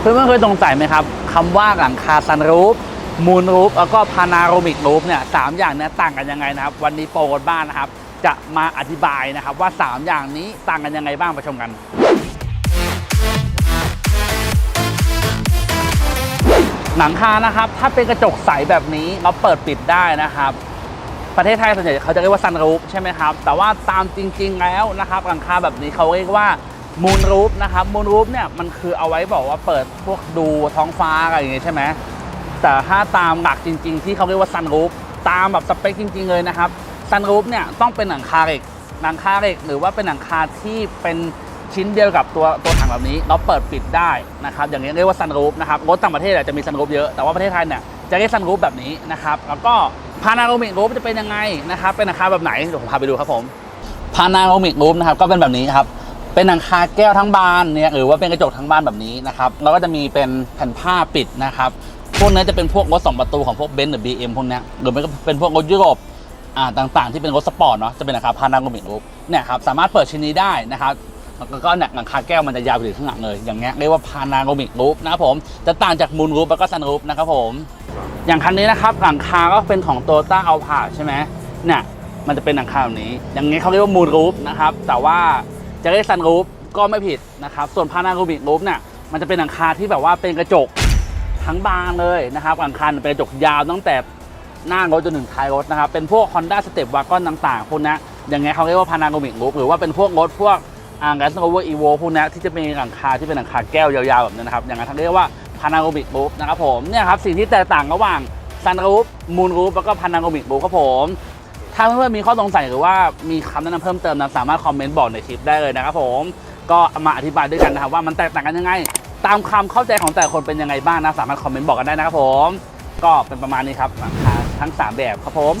เพื่อนๆเคยสงสัยไหมครับคำว่าหลังคาซันรูฟมูนรูฟแล้วก็พานาโรมิกรูฟเนี่ยสามอย่างเนี้ต่างกันยังไงนะครับ วันนี้โปรกบ้านนะครับ จะมาอธิบายนะครับว่า 3 อย่างนี้ต่างกันยังไงบ้างไปชมกัน หลังคานะครับ ถ้าเป็นกระจกใสแบบนี้เราเปิดปิดได้นะครับประเทศไทยส่วนใหญ่เขาจะเรียกว่าซันรูฟใช่ไหมครับ แต่ว่าตามจริง ๆ แล้วนะครับหลังคาแบบนี้เขาเรียกว่า มูนรูฟนะครับมูนรูฟเนี่ยมันคือเอาไว้บอกว่าเปิดพวกดูท้องฟ้าอะไรอย่างเงี้ยใช่ไหมแต่ถ้าตามหลักจริง ๆ ที่เขาเรียกว่าซันรูฟตามแบบสเปคจริง ๆ เลยนะครับซันรูฟเนี่ยต้องเป็นหลังคาเหล็กหลังคาเหล็กหรือว่าเป็นหลังคาที่เป็นชิ้นเดียวกับตัวตัวถังแบบนี้ เราเปิดปิดได้นะครับอย่างนี้เรียกว่าซันรูฟนะครับรถต่างประเทศอาจจะมีซันรูฟเยอะแต่ว่าประเทศไทยเนี่ยจะเรียกซันรูฟแบบนี้นะครับแล้วก็พานาโรมิกรูฟจะเป็นยังไงนะครับเป็นหลังคาแบบไหนเดี๋ยวผมพาไปดูครับผมพานาโรมิกรูฟนะครับก็เป็นแบบนี้ครับ เป็นหลังคาแก้วทั้งบานเนี่ยหรือว่าเป็นกระจกทั้งบานแบบนี้นะครับแล้วก็จะมีเป็นแผ่นผ้าปิดนะครับพวกนี้จะเป็นพวกรถสองประตูของพวกเบนซ์หรือ BM พวกนี้หรือไม่ก็เป็นพวกรถยุโรปอ่าต่างๆ ที่เป็นรถสปอร์ตเนาะจะเป็นหลังคาพานาโรมิกรูฟเนี่ยครับสามารถเปิดชิ้นนี้ได้นะครับแล้วก็เนี่ยหลังคาแก้วมันจะยาวไปถึงข้างหลังเลย อย่างเงี้ยเรียกว่าพานาโรมิกรูฟนะครับผมจะต่างจากมูนรูฟแล้วก็ซันรูฟนะครับผมอย่างคันนี้นะครับหลังคาก็เป็นของโตต้าเอาผาใช่ไหมเนี่ยมันจะเป็นหลังคาแบบนี้ อย่างนี้เขาเรียกว่ามูนรูฟนะครับแต่ว่า จะเรียกซันรูฟก็ไม่ผิดนะครับ ส่วนพานาโรมิกรูฟเนี่ยมันจะเป็นหลังคาที่แบบว่าเป็นกระจกทั้งบานเลยนะครับหลังคาเป็นกระจกยาวตั้งแต่หน้ารถจนถึงท้ายรถนะครับ เป็นพวก Honda Step Wagon ต่างๆพวกนี้อย่างเงี้ยเขาเรียกว่าพานาโ o มิก o ู f หรือว่าเป็นพวกรถพวกอ่าง Gas Rover Evo พวกนี้ที่จะมีหลังคาที่เป็นหลังคาแก้วยาวๆแบบนี้นะครับ อย่างนั้นเขาเรียกว่าพานาโ o มิก o ู f นะครับผมเนี่ยครับสิ่งที่แตกต่างระหว่าง Sunroof Moonroof แล้วก็พานาโ o มิก o ู f ครับผม ถ้าเพื่อนๆมีข้อสงสัยหรือว่ามีคำแนะนำเพิ่มเติมนะสามารถคอมเมนต์บอกในคลิปได้เลยนะครับผมก็มาอธิบายด้วยกันนะครับว่ามันแตกต่างกันยังไง ตามความเข้าใจของแต่ละคนเป็นยังไงบ้างนะสามารถคอมเมนต์บอกกันได้นะครับผม ก็เป็นประมาณนี้ครับหลังคาทั้ง 3 แบบครับผม